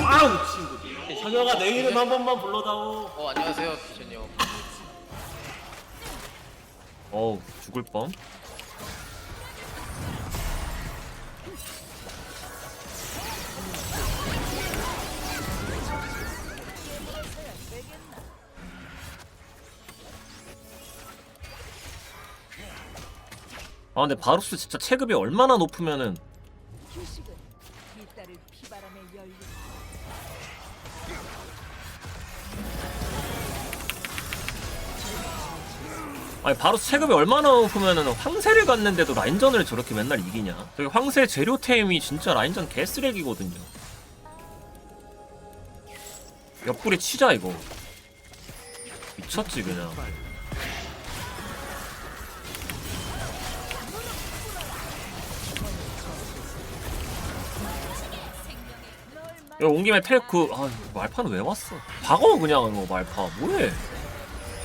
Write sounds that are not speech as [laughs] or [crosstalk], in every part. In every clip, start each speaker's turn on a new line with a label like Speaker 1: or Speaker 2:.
Speaker 1: 와우 친구들. 현영아 내 이름 한 번만 불러다오.
Speaker 2: 어 안녕하세요 비션이 형.
Speaker 3: 어우 죽을 뻔. 아 근데 바루스 진짜 체급이 얼마나 높으면은 아니 바루스 체급이 얼마나 높으면은 황새를 갔는데도 라인전을 저렇게 맨날 이기냐? 저기 황새 재료템이 진짜 라인전 개쓰레기거든요. 옆구리 치자 이거. 미쳤지 그냥. 야, 온 김에 텔크 아 말파는 왜 왔어? 박어 그냥 이거 말파. 뭐해?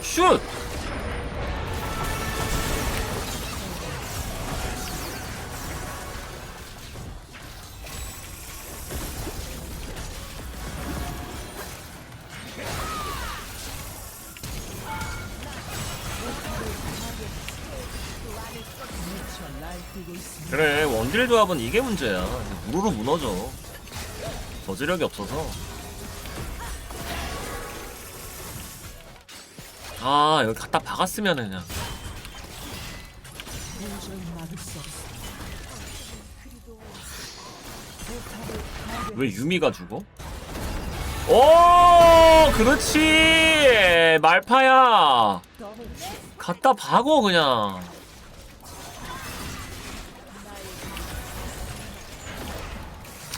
Speaker 3: 슛 그래 원딜 조합은 이게 문제야. 무르르 무너져. 저지력이 없어서. 아 여기 갖다 박았으면 그냥. 왜 유미가 죽어? 오 그렇지! 말파야! 갖다 박어 그냥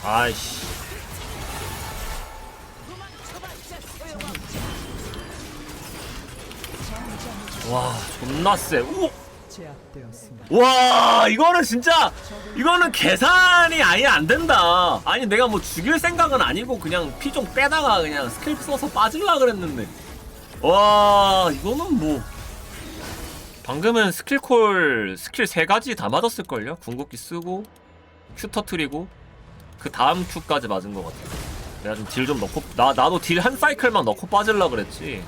Speaker 3: 아이씨. 와 존나 세 우! 와 이거는 진짜 이거는 계산이 아예 안 된다. 아니 내가 뭐 죽일 생각은 아니고 그냥 피 좀 빼다가 그냥 스킬 써서 빠질라 그랬는데. 와 이거는 뭐. 방금은 스킬콜 스킬 세 가지 다 맞았을걸요? 궁극기 쓰고 큐 터트리고 그 다음 큐까지 맞은 것 같아. 내가 좀 딜 좀 넣고 나 나도 딜 한 사이클만 넣고 빠질라 그랬지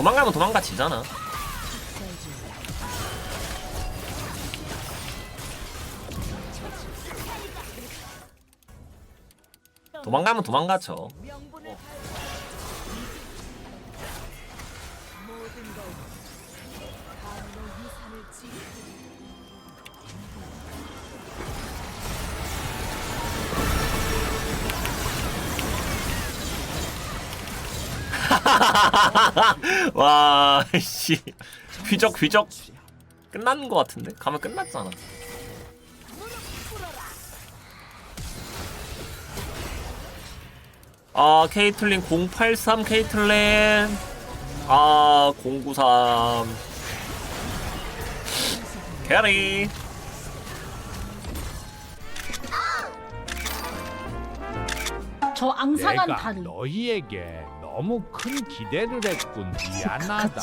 Speaker 3: 도망가면 도망가 지잖아. 도망가면 도망가죠.
Speaker 4: 모든 걸 가문의 유산을 지키리 [laughs]
Speaker 3: 와, 씨. 휘적, 휘적. 끝난 것 같은데? 가면 끝났잖아. 아, 케이틀린 083 케이틀린. 아, 093. 캐리.
Speaker 5: 저 앙상한
Speaker 6: 내가
Speaker 5: 다리.
Speaker 6: 너희에게 너무 큰 기대를 했군. 미안하다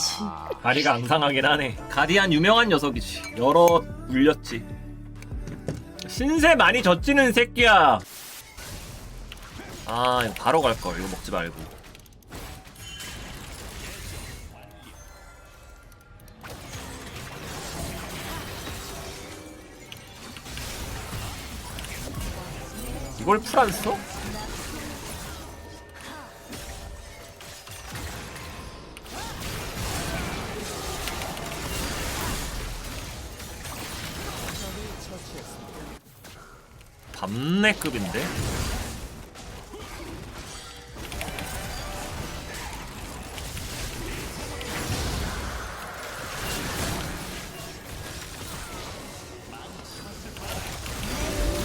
Speaker 3: 다리가 앙상하긴 하네. 가디안 유명한 녀석이지. 여러 울렸지. 신세 많이 젖지는 새끼야. 아, 이거 바로 갈 걸. 이거 먹지 말고. 이걸 풀안 써? 밤내급인데?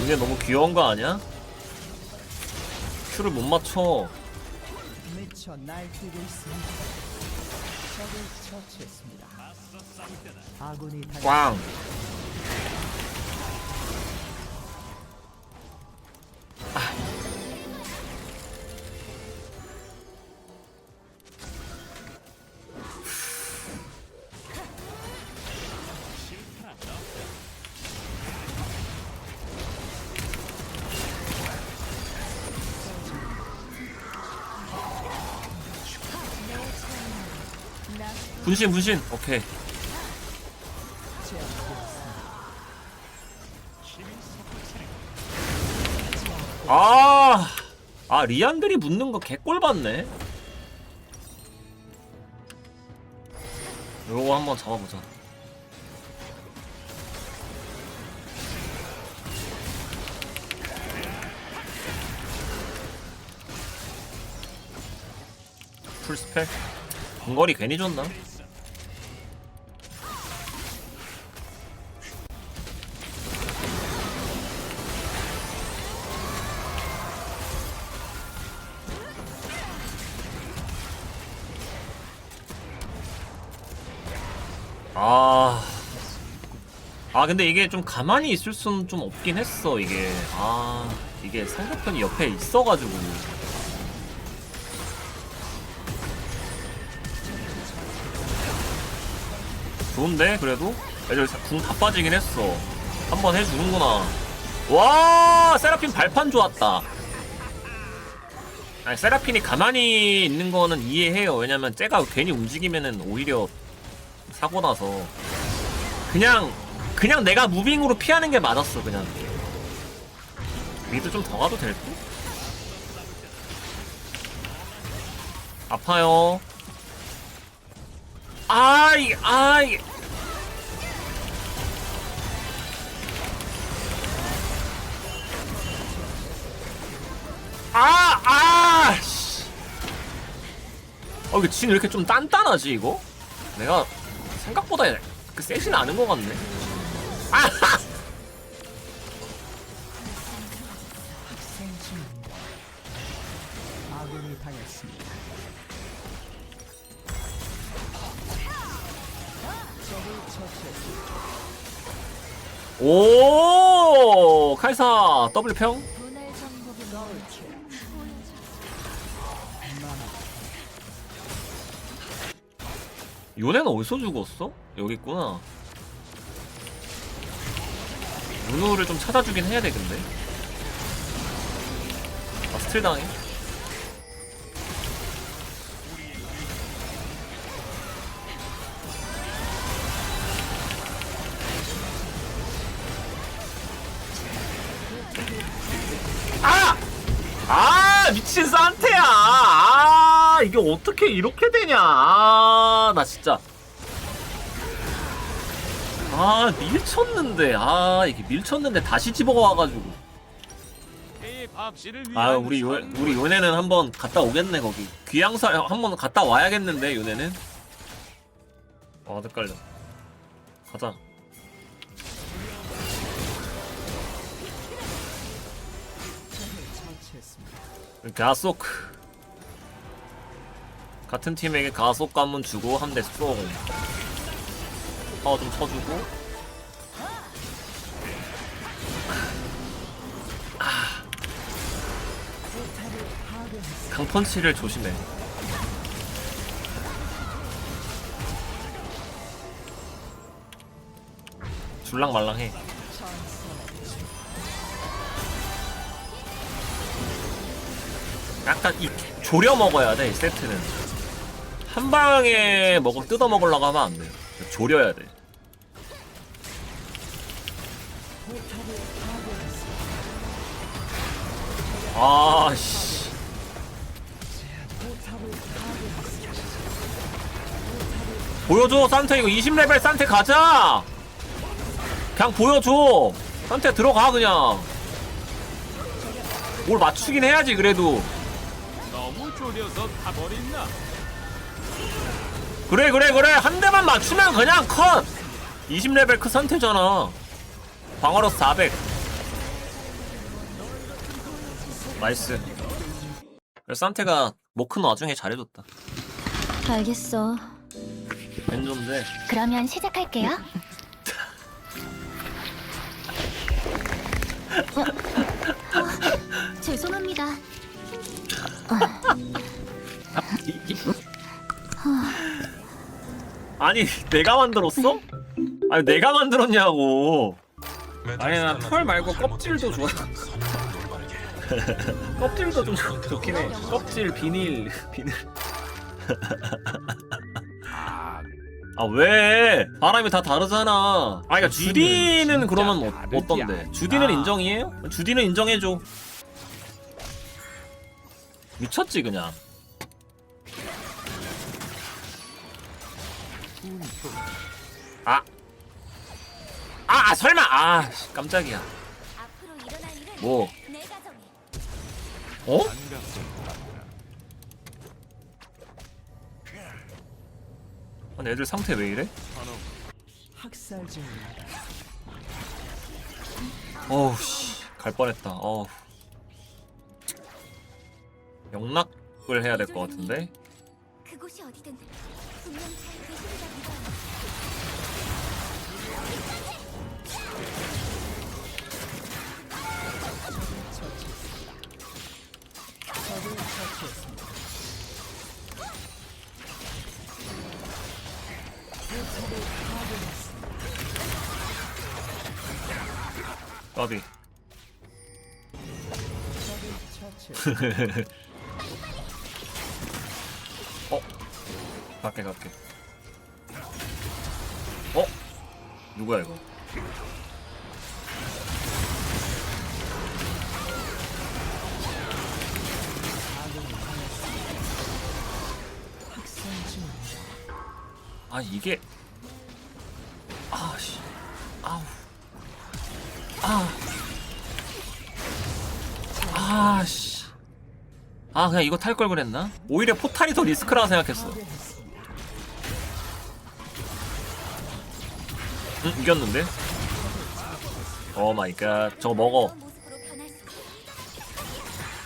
Speaker 3: 이게 너무 귀여운 거 아니야? 큐를 못 맞춰.
Speaker 7: 미쳐 날뛰고 있습니다.
Speaker 3: 꽝. 분신 분신 오케이 아, 아 리안들이 붙는 거 개꼴 봤네. 요거 한번 잡아보자. 풀스펠? 근거리 괜히 줬나? 아. 아, 근데 이게 좀 가만히 있을 수는 좀 없긴 했어, 이게. 아, 이게 상대편이 옆에 있어가지고. 좋은데, 그래도? 궁다 빠지긴 했어. 한번 해주는구나. 와, 세라핀 발판 좋았다. 아니, 세라핀이 가만히 있는 거는 이해해요. 왜냐면 쟤가 괜히 움직이면은 오히려 사고 나서 그냥 그냥 내가 무빙으로 피하는 게 맞았어 그냥 미드 좀 더 가도 될 듯? 아파요 아 이게 아 아, 아, 씨. 어, 이거 진왜 이렇게 좀 단단하지, 이거? 내가 생각보다 그 세진 않은 것 같네. 아! [laughs] 오 칼사 더블 평 요네는 어디서 죽었어? 여기 있구나 누누를 좀 찾아주긴 해야 돼 근데 아 스틸 당해 아! 아 미친 산테야 아 이게 어떻게 이렇게 되냐? 아 나 진짜. 아 밀쳤는데. 아 이게 밀쳤는데 다시 집어와가지고. 아 우리 요 우리 요네는 한번 갔다 오겠네 거기. 귀향사 한번 갔다 와야겠는데 요네는? 아 헷갈려. 가자. 가속 같은 팀에게 가속 관문 주고 한 대 쏘고 파워 좀 쳐주고 아. 강펀치를 조심해 줄랑말랑해 약간 이 조려 먹어야 돼, 이 세트는. 한 방에 먹어 뜯어 먹으려고 하면 안 돼요. 조려야 돼. 아, 씨. 보여줘, 산테. 이거 20레벨 산테 가자! 그냥 보여줘! 산테 들어가, 그냥. 뭘 맞추긴 해야지, 그래도.
Speaker 6: 너무 졸여서 타버린다.
Speaker 3: 그래 그래 그래. 한 대만 맞추면 그냥 컷. 20레벨 크 상태잖아. 방어로스 400 나이스. 그래서 산테가 못큰 와중에 잘해줬다.
Speaker 2: 알겠어.
Speaker 3: 벤조인데.
Speaker 2: 그러면 시작할게요. [laughs] 어, 어, 죄송합니다. [laughs]
Speaker 3: 아 니 내가 만들었어? 아니 내가 만들었냐고. 아니 나털 말고 껍질도 좋아. [laughs] 껍질도 좀 좋- 좋긴 해. 껍질 비닐 비닐. [laughs] 아 왜? 사람이 다 다르잖아. 아 그니까 주디는 그러면 어, 어떤데? 주디는 인정이에요? 주디는 인정해줘. 미쳤지 그냥 아. 아, 아 설마. 아, 씨, 깜짝이야. 뭐? 어? 아니 애들 상태 왜 이래?
Speaker 4: 학살.
Speaker 3: 어우 씨. 갈 뻔했다. 어우. 영락을 해야 될 것 같은데.
Speaker 2: 그곳이 어디든 어?
Speaker 3: 갈게 갈게. 어? 누구야 이거? 아 이게 아 그냥 이거 탈 걸 그랬나? 오히려 포탈이 더 리스크라고 생각했어. 응 이겼는데? 오 마이 갓 저거 먹어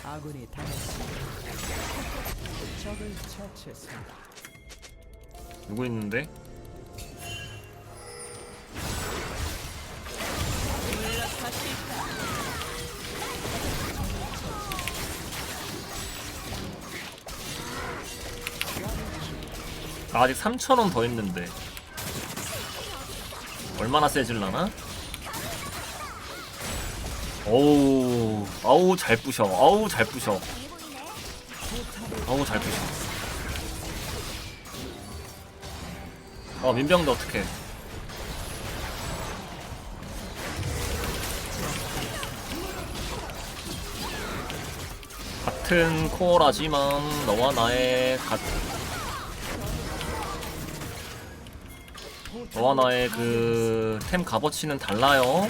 Speaker 4: 아군이 당했습니다. 적을 처치했습니다.
Speaker 3: 누구 있는데? 아, 아직 3,000원 더 있는데 얼마나 세질라나? 어우 아우 잘 부셔 아우 잘 부셔. 어우 잘 부셔 어 민병도 어떡해 같은 코어라지만 너와 나의 가... 너와 나의 그 템 값어치는 달라요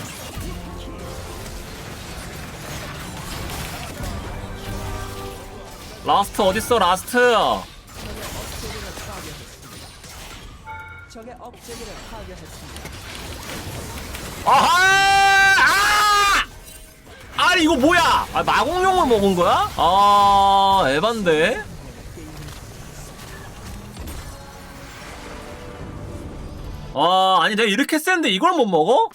Speaker 3: 라스트 어딨어 라스트. 아하! 아! 아니 이거 뭐야? 아, 마공용을 먹은 거야? 아 에반데? 아 아니 내가 이렇게 센데 이걸 못 먹어?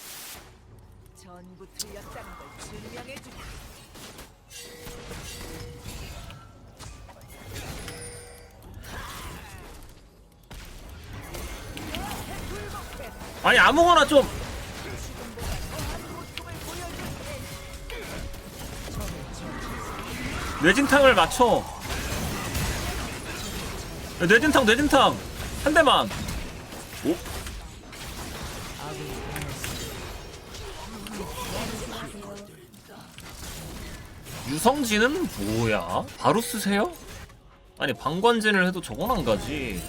Speaker 3: 아니 아무거나 좀 뇌진탕을 맞춰 야, 뇌진탕 뇌진탕 한 대만 오? 유성진은 뭐야? 바로 쓰세요? 아니 방관진을 해도 저건 안 가지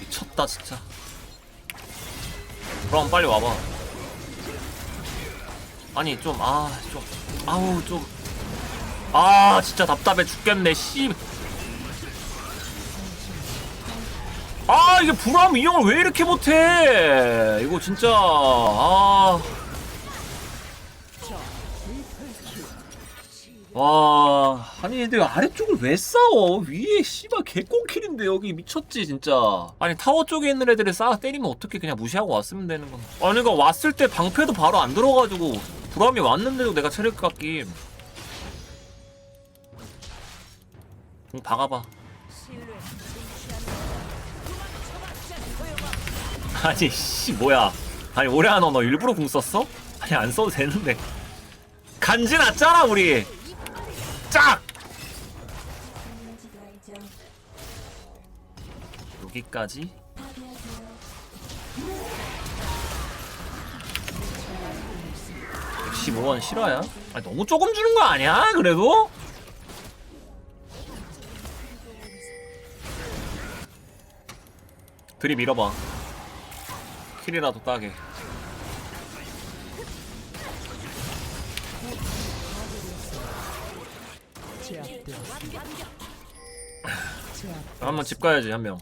Speaker 3: 미쳤다 진짜 그럼 빨리 와봐 아니 좀 아 좀 아 우 좀 아 진짜 답답해 죽겠네 씨. 아 이게 불암 이용을 왜 이렇게 못해 이거 진짜 아 와 아니 근데 아래쪽을 왜 싸워? 위에 씨발 개꽁킬인데 여기 미쳤지 진짜. 아니 타워 쪽에 있는 애들을 싸 때리면 어떻게 그냥 무시하고 왔으면 되는 건 아니 그니까 왔을 때 방패도 바로 안 들어가지고 불암이 왔는데도 내가 체력 깎임. 공 박아봐. [laughs] 아니 씨 뭐야. 아니 오래 안 와. 너 일부러 궁 썼어? 아니 안 써도 되는데. 간지 났잖아 우리 짝! 여기까지? (115원) 실화야? 아니 너무 조금 주는 거 아니야 그래도? 들이 밀어봐 킬이라도 따게 한번 집 가야지 한 명.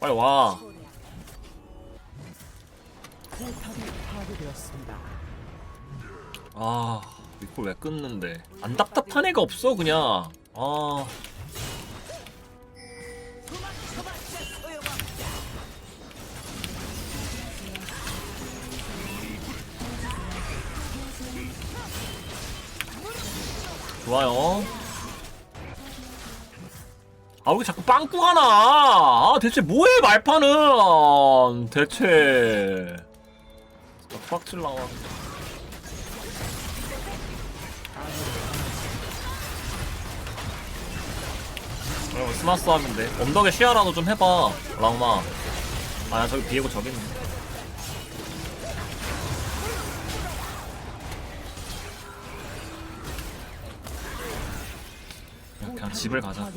Speaker 3: 빨리 와. 아 이걸 왜 끊는데? 안 답답한 애가 없어 그냥. 아. 좋아요 아왜 자꾸 빵꾸가 나? 아 대체 뭐해 말파는 대체 진짜 빡칠 나와 어, 스마스 하면 돼. 언덕에 시야라도 좀 해봐, 라우마. 아, 저기 비에고 저기 있네. 집을 가자.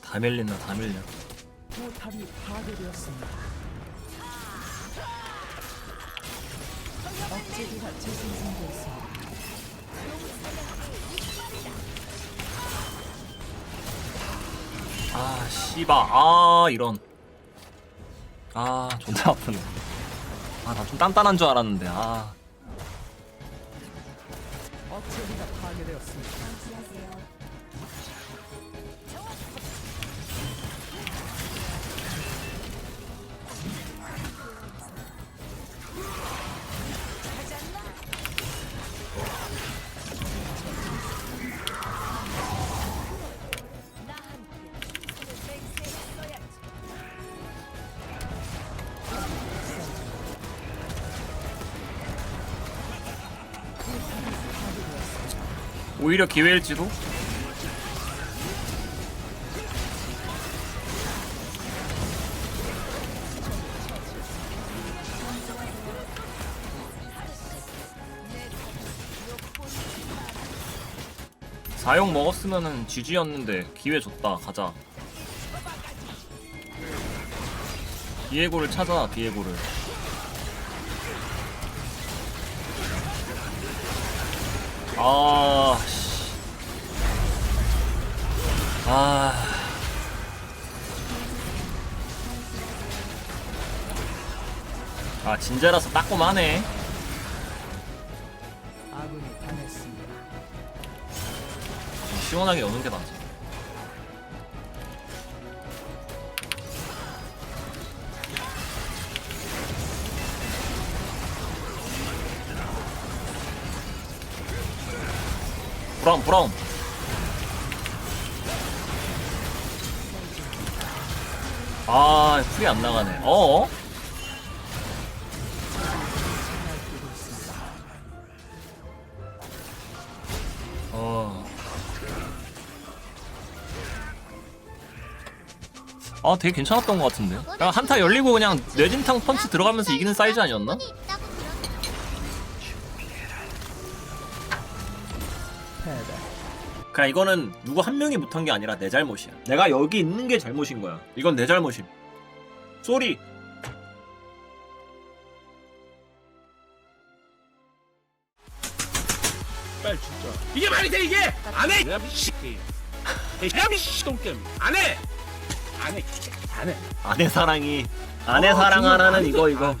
Speaker 4: 다
Speaker 3: 밀린다, 다 밀려.
Speaker 4: 포탑이 파괴되었습니다. 억제기가 재생성되었습니다.
Speaker 3: 아, 씨바. 아, 이런. 아, 존나 아프네. 아, 나 좀 단단한 줄 알았는데, 아.
Speaker 4: 억제기가 파괴되었습니다.
Speaker 3: 오히려 기회일지도? 사용 먹었으면은 GG였는데 기회 줬다 가자 디에고를 찾아 디에고를 아, 씨. 아. 아, 진짜라서 따끔하네.
Speaker 4: 아군이 당했습니다.
Speaker 3: 시원하게 여는 게 낫지. 브라운, 브라운. 아, 풀이 안 나가네. 어어? 어. 아, 되게 괜찮았던 것 같은데. 그냥 한타 열리고 그냥 뇌진탕 펀치 들어가면서 이기는 사이즈 아니었나? 그냥 이거는 누구 한 명이 못한 게 아니라 내 잘못이야. 내가 여기 있는 게 잘못인 거야. 이건 내 잘못임. 쏘리.
Speaker 1: 빨리 진짜. 이게 말이 돼 이게? 안 해. 내가 미씨. [laughs] 내가 미씨 똥겜. 안 해. 안 해 안 해
Speaker 3: 아내 사랑이 아내
Speaker 1: 어,
Speaker 3: 사랑
Speaker 1: 중요한
Speaker 3: 하나는
Speaker 1: 아니죠.
Speaker 3: 이거 이거
Speaker 1: 아,